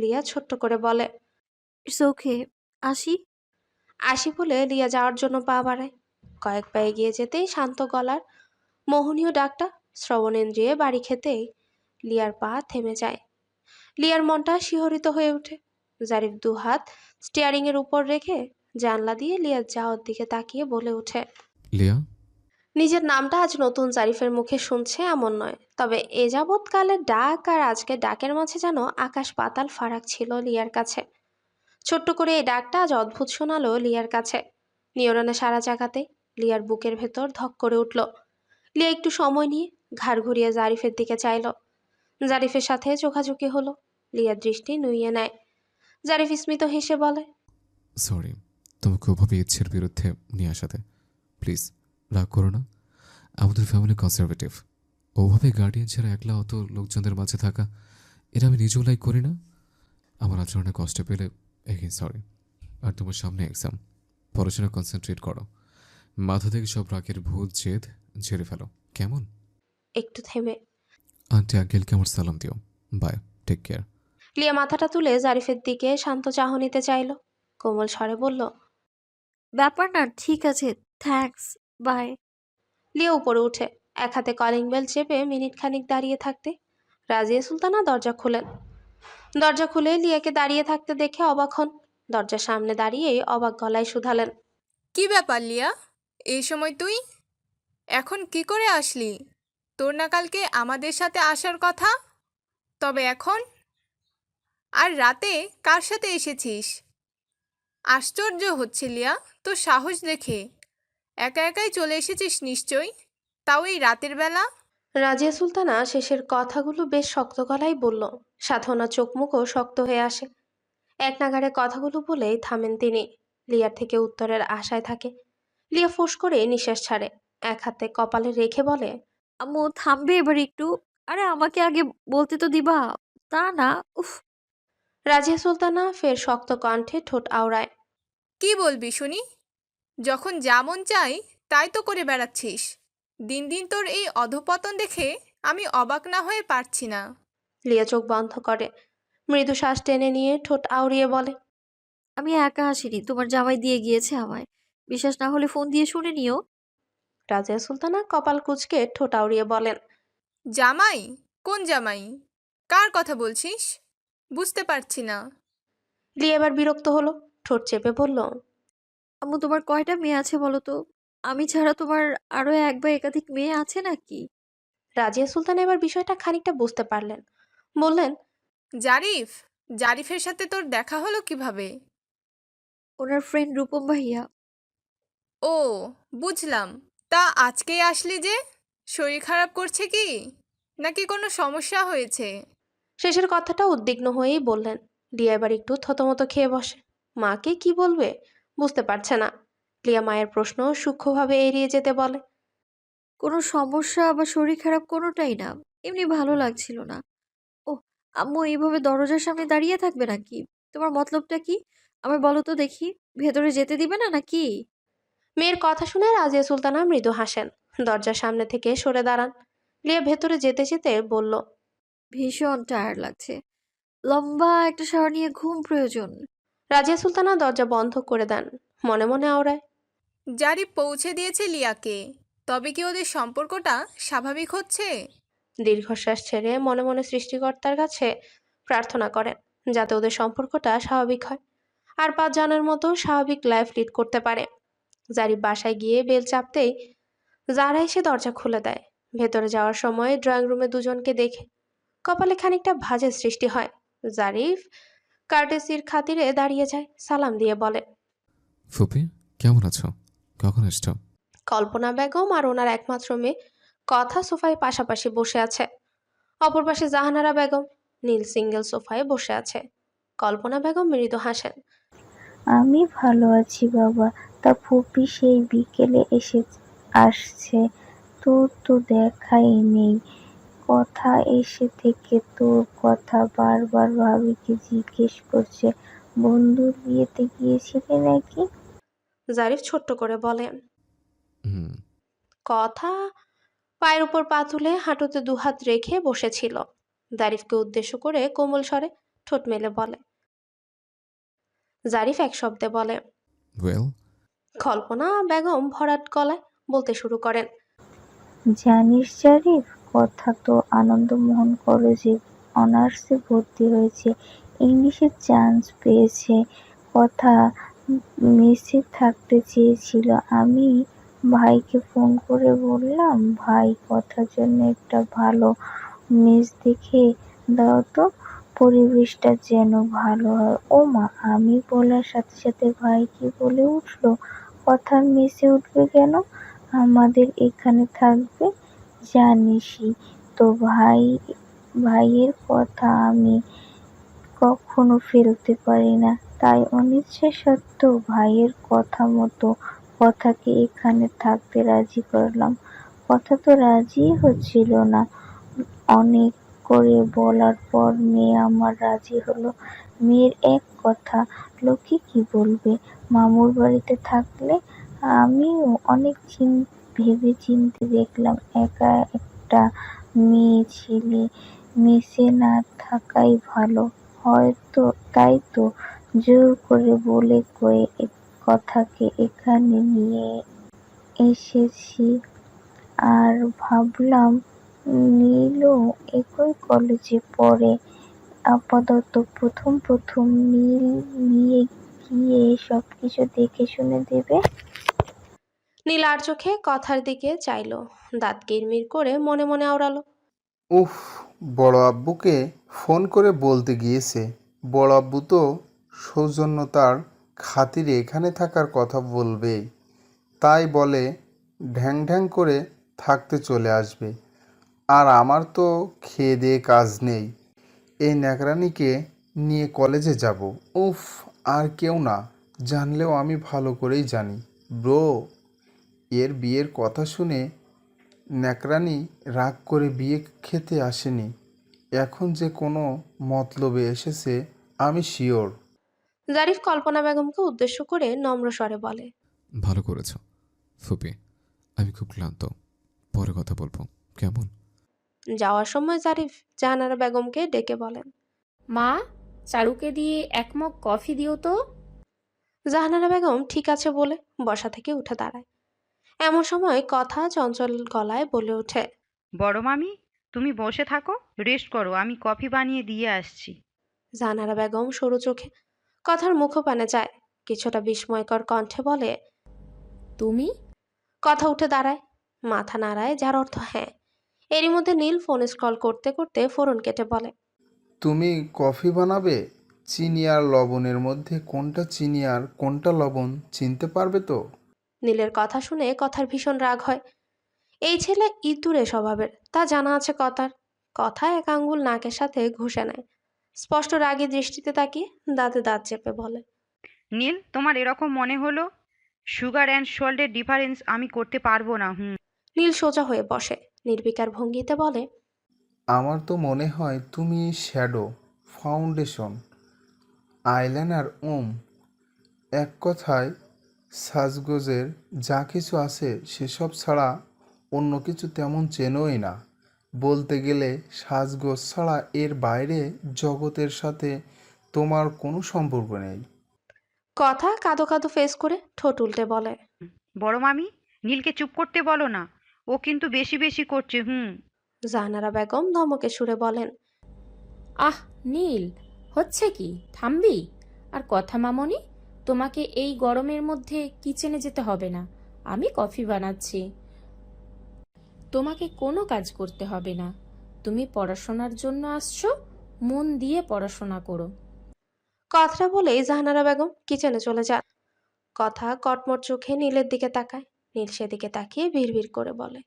লিয়া ছোট্ট করে বলে ইটস ওকে আসি? আসি বলে লিয়া যাওয়ার জন্য পা বাড়ায়। কয়েক পা এগিয়ে যেতেই শান্ত গলার মোহনীয় ডাকটা শ্রবণেন্দ্রিয়ে বাড়ি খেতেই লিয়ার পা থেমে যায়। লিয়ার মনটা শিহরিত হয়ে ওঠে। জারিফ দু হাত স্টিয়ারিং এর উপর রেখে জানলা দিয়ে লিয়ার যাওয়ার দিকে তাকিয়ে বলে ওঠে, লিয়া? নিজের নামটা আজ নতুন জারিফের মুখে শুনছে এমন নয়। তবে এ যাবৎকালের ডাক আর আজকে ডাকের মাঝে যেন আকাশ পাতাল ফারাক ছিল লিয়ার কাছে। ছোট্ট করে এই ডাকটা আজ অদ্ভুত শোনালো লিয়ার কাছে। নিয়রণে সারা জাগাতে লিয়ার বুকের ভেতর ধক করে উঠল। লিয়া একটু সময় নিয়ে ঘাড় ঘুরিয়ে জারিফের দিকে চাইল। জারিফের সাথে চোখাচোখি হলো লিয়ার দৃষ্টি নুইয়ে নেয়। জারিফ স্মিত হেসে বলে সরি তোমাকে ওভাবে ইচ্ছের বিরুদ্ধে নিয়ে আসাতে। প্লিজ রাগ করো না। আমাদের ফ্যামিলি কনজারভেটিভ ওভাবে গার্ডিয়ান ছাড়া একলা অত লোকজনদের মাঝে থাকা এটা আমি নিজেও লাইক করি না। আমার আচরণে কষ্ট পেলে এগেন সরি আর তোমার সামনে এক্সাম পড়াশোনা কনসেন্ট্রেট করো। মাথা থেকে সব রাগের ভূত জেদ ঝেড়ে ফেলো। কেমন? একটু থেমে। আন্টি আঙ্কেলকে আমার সালাম দিও। বাই টেক কেয়ার লিয়া মাথাটা তুলে জারিফের দিকে শান্ত চাহনিতে চাইল। কোমল স্বরে বলল ব্যাপার না ঠিক আছে থ্যাঙ্কস বাই। লিয়া উপরে উঠে, এক হাতে কলিং বেল চেপে মিনিট খানিক দাঁড়িয়ে থাকতে। রাজিয়া সুলতানা দরজা খুলেন। দরজা খুলে লিয়াকে দাঁড়িয়ে থাকতে দেখে অবাক হন। দরজার সামনে দাঁড়িয়েই অবাক গলায় শুধালেন। কি ব্যাপার লিয়া? এই সময় তুই? এখন কি করে আসলি? তোর না কালকে আমাদের সাথে আসার কথা? তবে এখন? আর রাতে কার সাথে এসেছিস? আশ্চর্য হচ্ছে লিয়া, তোর সাহস দেখে। একা একাই চলে এসেছিস নিশ্চয়ই? তাও এই রাতের বেলা? রাজিয়া সুলতানা শেষের কথাগুলো বেশ শক্ত গলায় বলল। সাধনা চোখ মুখও শক্ত হয়ে আসে। এক নাগারে কথাগুলো বলেই থামেন তিনি। লিয়ার থেকে উত্তরের আশায় থাকে। লিয়া ফোঁস করে নিঃশ্বাস ছাড়ে। এক হাতে কপালে রেখে বলে আম্মু থামবে এবার একটু। আরে আমাকে আগে বলতে তো দিবা। তা না উফ। রাজিয়া সুলতানা ফের শক্ত কণ্ঠে ঠোঁট আওড়ায়। কি বলবি শুনি? যখন যেমন চাই তাই তো করে বেড়াচ্ছিস। দিন দিন তোর এই অধপতন দেখে আমি অবাক না হয়ে পারছি না। লিয়া চোখ বন্ধ করে মৃদু শ্বাস টেনে নিয়ে ঠোঁট আউড়িয়ে বলে আমি একা আসিনি তোমার জামাই দিয়ে গিয়েছে আমায়। বিশ্বাস না হলে ফোন দিয়ে শুনে নিও। রাজিয়া সুলতানা কপাল কুচকে ঠোঁট আউড়িয়ে বলেন জামাই? কোন জামাই? কার কথা বলছিস? বুঝতে পারছি না। লিয়া এবার বিরক্ত হলো ঠোঁট চেপে বলল আম্মু তোমার কয়টা মেয়ে আছে বলো তো আমি ছাড়া তোমার আরও এক বা একাধিক মেয়ে আছে নাকি? রাজিয়া সুলতানা এবার বিষয়টা খানিকটা বুঝতে পারলেন। বললেন জারিফ জারিফের সাথে তোর দেখা হলো কীভাবে? ওনার ফ্রেন্ড রূপম ভাইয়া। ও বুঝলাম। তা আজকেই আসলি যে? শরীর খারাপ করছে কি? নাকি কোনো সমস্যা হয়েছে? শেষের কথাটা উদ্বিগ্ন হয়েই বললেন লিয়া এবার একটু থতমত খেয়ে বসে। মাকে কি বলবে? বুঝতে পারছে না। লিয়া মায়ের প্রশ্ন সূক্ষ্মভাবে এড়িয়ে যেতে বলে। কোনো সমস্যা বা শরীর খারাপ কোনোটাই না। এমনি ভালো লাগছিল না। ও আম্মু এইভাবে দরজার সামনে দাঁড়িয়ে থাকবে নাকি? তোমার মতলবটা কি? আমায় বলো তো দেখি। ভেতরে যেতে দিবে না নাকি? মেয়ের কথা শুনে রাজিয়া সুলতানা মৃদু হাসেন। দরজার সামনে থেকে সরে দাঁড়ান। লিয়া ভেতরে যেতে যেতে বলল ভীষণ টায়ার লাগছে। লম্বা একটা শাওয়ার নিয়ে ঘুম প্রয়োজন। রাজিয়া সুলতানা দরজা বন্ধ করে দেন মনে মনে আওড়ায়। জারিফ পৌঁছে দিয়েছে লিয়াকে। তবে কি ওদের সম্পর্কটা স্বাভাবিক হচ্ছে? দীর্ঘশ্বাস ছেড়ে মনে মনে সৃষ্টিকর্তার কাছে প্রার্থনা করেন যাতে ওদের সম্পর্কটা স্বাভাবিক হয়। আর পাঁচ জনের মতো স্বাভাবিক লাইফ লিড করতে পারে। জারিফ বাসায় গিয়ে বেল চাপতেই যারা এসে দরজা খুলে দেয়। ভেতরে যাওয়ার সময় ড্রয়িং রুমে দুজনকে দেখে কপালে খানিকটা ভাজের সৃষ্টি হয়। জারিফ কার্টেসির খাতিরে দাঁড়িয়ে যায় সালাম দিয়ে বলে। ফুপি কেমন আছো? কখন এসছো? কল্পনা বেগম আর ওনার একমাত্র মেয়ে কথা সোফায় পাশাপাশি বসে আছে। অপর পাশে জাহানারা বেগম নীল সিঙ্গেল সোফায় বসে আছে। কল্পনা বেগম মৃদু হাসেন। আমি ভালো আছি বাবা তা ফুপি সেই বিকেলে এসে আসছে তোর তো দেখাই নেই। কথা এসে থেকে তোর কথা বারবার ভাবিকে জিজ্ঞেস করছে বন্ধুর বিয়েতে গিয়েছিলে নাকি? জারিফ ছোট্ট করে বলে হুম। কথা? পায়ের উপর পা তুলে হাঁটুতে দুহাত রেখে বসেছিল। জারিফকে উদ্দেশ্য করে কোমল স্বরে ঠোঁট মেলে বলে। জারিফ এক শব্দে বলে ওয়েল কল্পনা বেগম ভরাট গলায় বলতে শুরু করেন। জানিস জারিফ কথা তো আনন্দমোহন কলেজে অনার্সে ভর্তি হয়েছে। ইংলিশে চান্স পেয়েছে। কথা মেসে থাকতে চেয়েছিল। আমি ভাইকে ফোন করে বললাম, ভাই, কথার জন্য একটা ভালো মেস দেখে দাও তো। পরিবেশটা যেন ভালো হয়। ও মা আমি বলার সাথে সাথে ভাই কি বলে উঠল? কথা মেসে উঠবে কেন? আমাদের এখানে থাকবে জানিসই তো ভাই, ভাইয়ের কথা আমি কখনো ফেলতে পারি না। তাই অনিচ্ছা সত্ত্বেও ভাইয়ের কথা মতো কথাকে এখানে থাকতে রাজি করলাম। কথা তো রাজিই হচ্ছিল না। অনেক করে বলার পর মেয়ে আমার রাজি হলো। মেয়ের এক কথা, লোকে কি বলবে? মামুর বাড়িতে থাকলে আমিও অনেক চিন ভেবে চিনতে দেখলাম, একা একটা মেয়ে ছেলে। মেসে না থাকাই ভালো। হয়তো তাই তো, জোর করে বলে কয়ে কথাকে এখানে নিয়ে এসেছি। আর ভাবলাম নীলও একই কলেজে পড়ে। আপাতত প্রথম প্রথম নীল নিয়ে গিয়ে সবকিছু দেখে শুনে দেবে। নীল আর চোখে কথার দিকে চাইলো। দাঁত কিরমির করে মনে মনে আওড়ালো। উফ, বড় আব্বুকে ফোন করে বলতে গিয়েছে। বড় আব্বু তো সৌজন্যতার খাতিরে এখানে থাকার কথা বলবেই। তাই বলে ঢ্যাং ঢ্যাং করে থাকতে চলে আসবে। আর আমার তো খেয়ে দিয়ে কাজ নেই। এই ন্যাকরানিকে নিয়ে কলেজে যাব। উফ, আর কেউ না। জানলেও আমি ভালো করেই জানি। ব্রো এর বিয়ের কথা শুনে ন্যাকরানি রাগ করে বিয়ে খেতে আসেনি। এখন যে কোনো মতলবে এসেছে আমি শিওর। জারিফ কল্পনা বেগমকে উদ্দেশ্য করে নম্র স্বরে বলে ভালো করেছ ফুপি। আমি খুব ক্লান্ত। পরে কথা বলব। কেমন? যাওয়ার সময় জারিফ জাহানারা বেগমকে ডেকে বলেন মা চারুকে দিয়ে এক মগ কফি দিও তো? জাহানারা বেগম ঠিক আছে বলে বসা থেকে উঠে দাঁড়ায়। এমন সময় কথা চঞ্চল গলায় বলে ওঠে বড় মামি তুমি বসে থাকো রেস্ট করো আমি কফি বানিয়ে দিয়ে আসছি। জানারা বেগম সরু চোখে কথার মুখপানে যায় কিছুটা বিস্ময়কর কণ্ঠে বলে তুমি? কথা উঠে দাঁড়ায় মাথা নাড়ায় যার অর্থ হ্যাঁ। এরই মধ্যে নীল ফোন স্ক্রল করতে করতে ফোরন কেটে বলে তুমি কফি বানাবে? চিনি আর লবণের মধ্যে কোনটা চিনি আর কোনটা লবণ চিনতে পারবে তো? নীলের কথা শুনে কথার ভীষণ রাগ হয়। এই ছেলে ইতুরে স্বভাবের তা জানা আছে কথার। কথা এক আঙ্গুল নাকের সাথে ঘষে নেয়। স্পষ্ট রাগী দৃষ্টিতে তাকিয়ে দাঁতে দাঁত চেপে বলে নীল তোমার এরকম মনে হলো? সুগার অ্যান্ড সল্টের ডিফারেন্স আমি করতে পারব না হুম? নীল সোজা হয়ে বসে নির্বিকার ভঙ্গিতে বলে আমার তো মনে হয় তুমি শ্যাডো ফাউন্ডেশন আইল্যান্ড আর ওম এক কথায় সাজগোজের যা কিছু আছে সেসব ছাড়া অন্য কিছু তেমন চেনোই না। বলতে গেলে সাজগোজ ছাড়া এর বাইরে জগতের সাথে তোমার কোনো সম্পর্ক নেই। কথা কাঁদো কাঁদো ফেস করে ঠোঁট উল্টে বলে। বড় মামি নীলকে চুপ করতে বলো না। ও কিন্তু বেশি বেশি করছে হুম। জাহানারা বেগম ধমকে সুরে বলেন আহ নীল হচ্ছে কি? থামবি? আর কথা মামনি তোমাকে এই গরমের মধ্যে কিচেনে যেতে হবে না। আমি কফি বানাচ্ছি। তোমাকে কোনো কাজ করতে হবে না। তুমি পড়াশোনার জন্য আসছো মন দিয়ে পড়াশোনা করো। কথাটা বলে জাহানারা বেগম কিচেনে চলে যান। কথা কটমট চোখে নীলের দিকে তাকায়। নীল সেদিকে তাকিয়ে ভিড় ভিড় করে বলে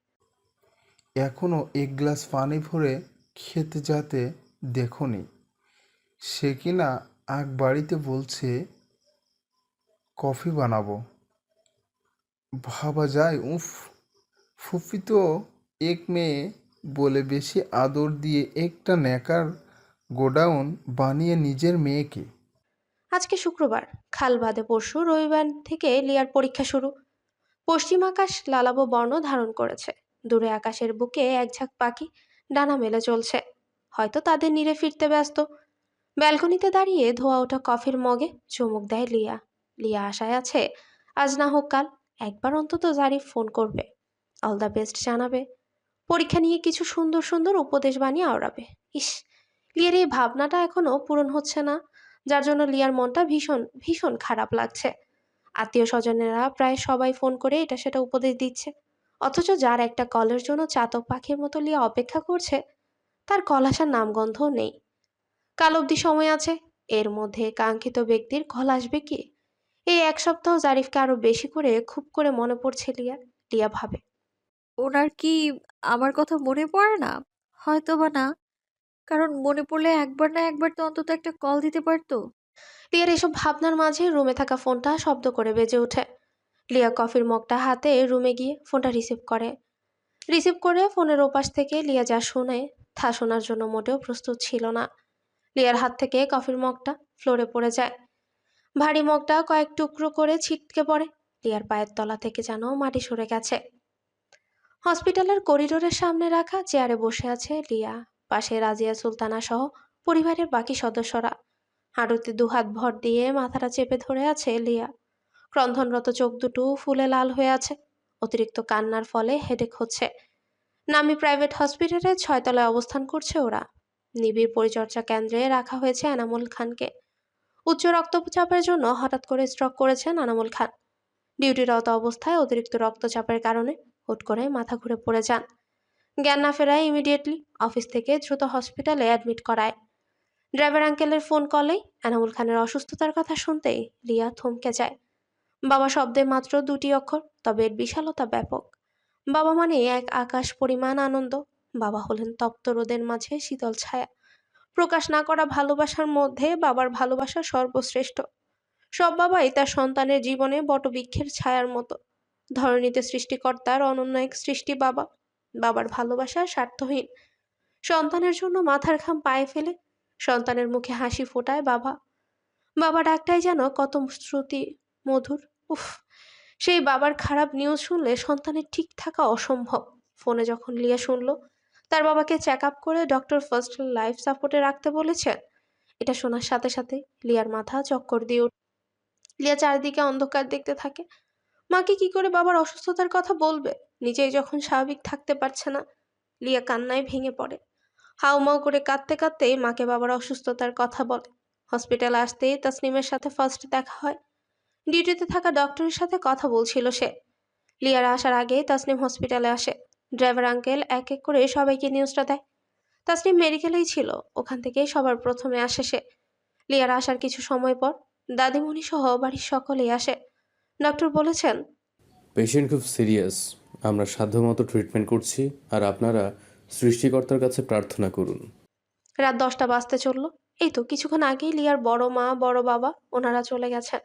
এখনও এক গ্লাস পানি ভরে খেতে যাতে দেখনি। সে কিনা আগ বাড়িতে বলছে কফি বানাবো। ভাবা যায়, উফ ফুফি তো এক মেয়ে বলে বেশি আদর দিয়ে একটা ন্যাকার গোডাউন বানিয়ে নিজের মেয়েকে। আজকে শুক্রবার, খাল বাদে পরশু রবিবার থেকে লিয়ার পরীক্ষা শুরু। পশ্চিম আকাশ লালাবো বর্ণ ধারণ করেছে। দূরে আকাশের বুকে এক ঝাঁক পাখি ডানা মেলে চলছে। হয়তো তাদের নিরে ফিরতে ব্যস্ত। ব্যালকনিতে দাঁড়িয়ে ধোয়া ওঠা কফির মগে চুমুক দেয় লিয়া। লিয়া আশায় আছে। আজ না হোক কাল, একবার অন্তত জারিফ ফোন করবে। অল দ্য বেস্ট জানাবে। পরীক্ষা নিয়ে কিছু সুন্দর সুন্দর উপদেশ বানিয়ে আওড়াবে। ইস, লিয়ার এই ভাবনাটা এখনও পূরণ হচ্ছে না, যার জন্য লিয়ার মনটা ভীষণ ভীষণ খারাপ লাগছে। আত্মীয় স্বজনেরা প্রায় সবাই ফোন করে এটা সেটা উপদেশ দিচ্ছে। অথচ যার একটা কলের জন্য চাতক পাখির মতো লিয়া অপেক্ষা করছে, তার কল আসার নামগন্ধও নেই। কাল অবধি সময় আছে, এর মধ্যে কাঙ্ক্ষিত ব্যক্তির কল আসবে কি? এই এক সপ্তাহ জারিফকে আরও বেশি করে খুব করে মনে পড়ছে লিয়া। লিয়া ভাবে। ওনার কি আমার কথা মনে পড়ে না? হয়তো বা না। কারণ মনে পড়লে একবার না একবার তো অন্তত একটা কল দিতে পারতো। লিয়ার এসব ভাবনার মাঝে রুমে থাকা ফোনটা শব্দ করে বেজে ওঠে। লিয়া কফির মগটা হাতে রুমে গিয়ে ফোনটা রিসিভ করে। রিসিভ করে ফোনের ওপাশ থেকে লিয়া যা শুনে তা শোনার জন্য মোটেও প্রস্তুত ছিল না। লিয়ার হাত থেকে কফির মগটা ফ্লোরে পড়ে যায়। ভারী মগটা কয়েক টুকরো করে ছিটকে পড়ে। লিয়ার পায়ের তলা থেকে যেন মাটি সরে গেছে। হসপিটালের করিডোরের সামনে রাখা চেয়ারে বসে আছে লিয়া, পাশে রাজিয়া সুলতানা সহ পরিবারের বাকি সদস্যরা। হাঁটুতে দুহাত ভর দিয়ে মাথাটা চেপে ধরে আছে লিয়া। ক্রন্ধনরত চোখ দুটো ফুলে লাল হয়ে আছে। অতিরিক্ত কান্নার ফলে হেডেক হচ্ছে। নামি প্রাইভেট হসপিটালে ছয়তলায় অবস্থান করছে ওরা। নিবিড় পরিচর্যা কেন্দ্রে রাখা হয়েছে এনামুল খানকে। উচ্চ রক্তচাপের জন্য হঠাৎ করে স্ট্রোক করেছেন আনামুল খান। ডিউটিরত অবস্থায় অতিরিক্ত রক্তচাপের কারণে হুট করে মাথা ঘুরে পড়ে যান। জ্ঞান না ফেরায় ইমিডিয়েটলি অফিস থেকে দ্রুত হসপিটালে অ্যাডমিট করায়। ড্রাইভার আঙ্কেলের ফোন কলেই এনামুল খানের অসুস্থতার কথা শুনতেই লিয়া থমকে যায়। বাবা শব্দে মাত্র দুটি অক্ষর, তবে এর বিশালতা ব্যাপক। বাবা মানে এক আকাশ পরিমাণ আনন্দ। বাবা হলেন তপ্ত রোদের মাঝে শীতল ছায়া। প্রকাশ না করা ভালোবাসার মধ্যে বাবার ভালোবাসা সর্বশ্রেষ্ঠ। সব বাবাই তার সন্তানের জীবনে বটবৃক্ষের ছায়ার মতো। ধরণীতে সৃষ্টিকর্তার অনন্য এক সৃষ্টি বাবা। বাবার ভালোবাসা স্বার্থহীন। সন্তানের জন্য মাথার ঘাম পায়ে ফেলে সন্তানের মুখে হাসি ফোটায় বাবা। বাবা ডাকটাই যেন কত শ্রুতি, মধুর, উফ! সেই বাবার খারাপ নিউজ শুনলে সন্তানের ঠিক থাকা অসম্ভব। ফোনে যখন লিয়া শুনলো তার বাবাকে চেক আপ করে ডক্টর ফার্স্ট লাইফ সাপোর্টে রাখতে বলেছেন। এটা শোনার সাথে সাথে লিয়ার মাথা চক্কর দিয়ে উঠে লিয়া চারিদিকে অন্ধকার দেখতে থাকে। মাকে কি করে বাবার অসুস্থতার কথা বলবে? নিজেই যখন স্বাভাবিক থাকতে পারছে না, লিয়া কান্নায় ভেঙে পড়ে। হাউমাউ করে কাঁদতে কাঁদতেই মাকে বাবার অসুস্থতার কথা বলে। হসপিটালে আসতেই তাসনিমের সাথে ফার্স্ট দেখা হয়। ডিউটিতে থাকা ডক্টরের সাথে কথা বলছিল সে। লিয়ার আসার আগে তাসনিম হসপিটালে আসে। ড্রাইভার আঙ্কেল এক এক করে সবাইকে নিউজটা দেয়। তাসনিম মেডিকেলেই ছিল ওখান থেকেই সবার প্রথমে আসে সে। লিয়ার আসার কিছু সময় পর দাদিমণি সহ বাড়ির সকলেই আসে। ডক্টর বলেছেন পেশেন্ট খুব সিরিয়াস আমরা সাধ্যমতো ট্রিটমেন্ট করছি আর আপনারা সৃষ্টিকর্তার কাছে প্রার্থনা করুন। রাত দশটা বাজতে চলল। এই তো কিছুক্ষণ আগেই লিয়ার বড় মা বড় বাবা ওনারা চলে গেছেন।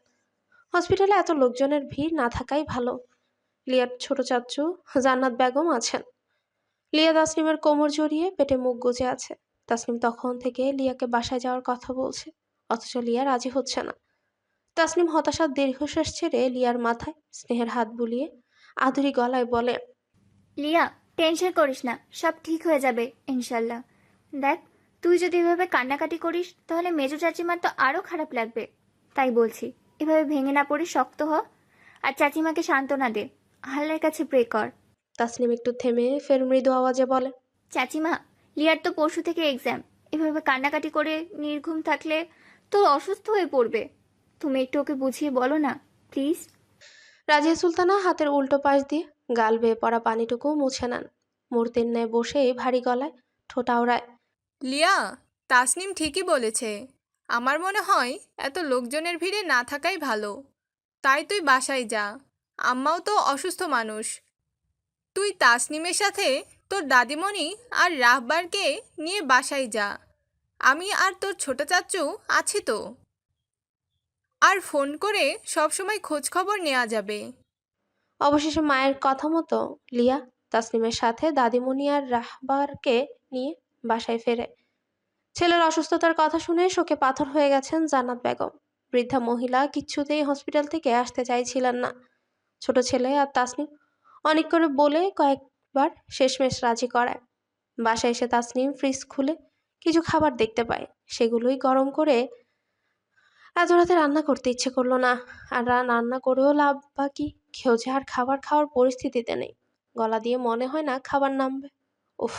হসপিটালে এত লোকজনের ভিড় না থাকাই ভালো। লিয়ার ছোট চাচু জান্নাত বেগম আছেন। লিয়া তাসনিমের কোমর জড়িয়ে পেটে মুখ গুজে আছে। তাসনিম তখন থেকে লিয়াকে বাসায় যাওয়ার কথা বলছে, অথচ লিয়া রাজি হচ্ছে না। তাসনিম হতাশার দীর্ঘশ্বাস ছেড়ে লিয়ার মাথায় স্নেহের হাত বুলিয়ে আধুরি গলায় বলে, লিয়া, টেনশন করিস না, সব ঠিক হয়ে যাবে, ইনশাল্লাহ। দেখ, তুই যদি এভাবে কান্নাকাটি করিস, তাহলে মেজো চাচিমার তো আরও খারাপ লাগবে। তাই বলছি, এভাবে ভেঙে না পড়ে শক্ত হ, আর চাচিমাকে সান্ত্বনা দে। আল্লাহর কাছে প্রে কর। তাসনিম একটু থেমে ফের মৃদু আওয়াজে বলে চাচিমা লিয়ার তো পরশু থেকে এক্সাম এভাবে কান্নাকাটি করে নির্ঘুম থাকলে তো অসুস্থ হয়ে পড়বে। তুমি একটু ওকে বুঝিয়ে বলো না প্লিজ রাজিয়া সুলতানা হাতের উল্টো পাশ দিয়ে গাল বেয়ে পড়া পানিটুকু মুছে নেন। মূর্তির ন্যায় বসে ভারী গলায় ঠোঁটাওড়ায় লিয়া তাসনিম ঠিকই বলেছে। আমার মনে হয় এত লোকজনের ভিড়ে না থাকাই ভালো। তাই তুই বাসায় যা। আম্মাও তো অসুস্থ মানুষ। তুই তাসনিমের সাথে তোর দাদিমণি আর রাহবারকে নিয়ে বাসায় যা। আমি আর তোর ছোট চাচ্চু আছি তো। আর ফোন করে সবসময় খোঁজ খবর নেওয়া যাবে। অবশেষে মায়ের কথা মতো লিয়া তাসনিমের সাথে দাদিমণি আর রাহবারকে নিয়ে বাসায় ফেরে। ছেলের অসুস্থতার কথা শুনে শোকে পাথর হয়ে গেছেন জান্নাত বেগম। বৃদ্ধা মহিলা কিচ্ছুতেই হসপিটাল থেকে আসতে চাইছিলেন না। ছোট ছেলে আর তাসনিম। অনেক করে বলে কয়েকবার শেষমেশ রাজি করায়। বাসায় এসে তাসনিম ফ্রিজ খুলে কিছু খাবার দেখতে পায়। সেগুলোই গরম করে এত রাতে রান্না করতে ইচ্ছে করল না। আর রান্না করেও লাভ বা কি যে আর খাবার খাওয়ার পরিস্থিতিতে নেই। গলা দিয়ে মনে হয় না খাবার নামবে। উফ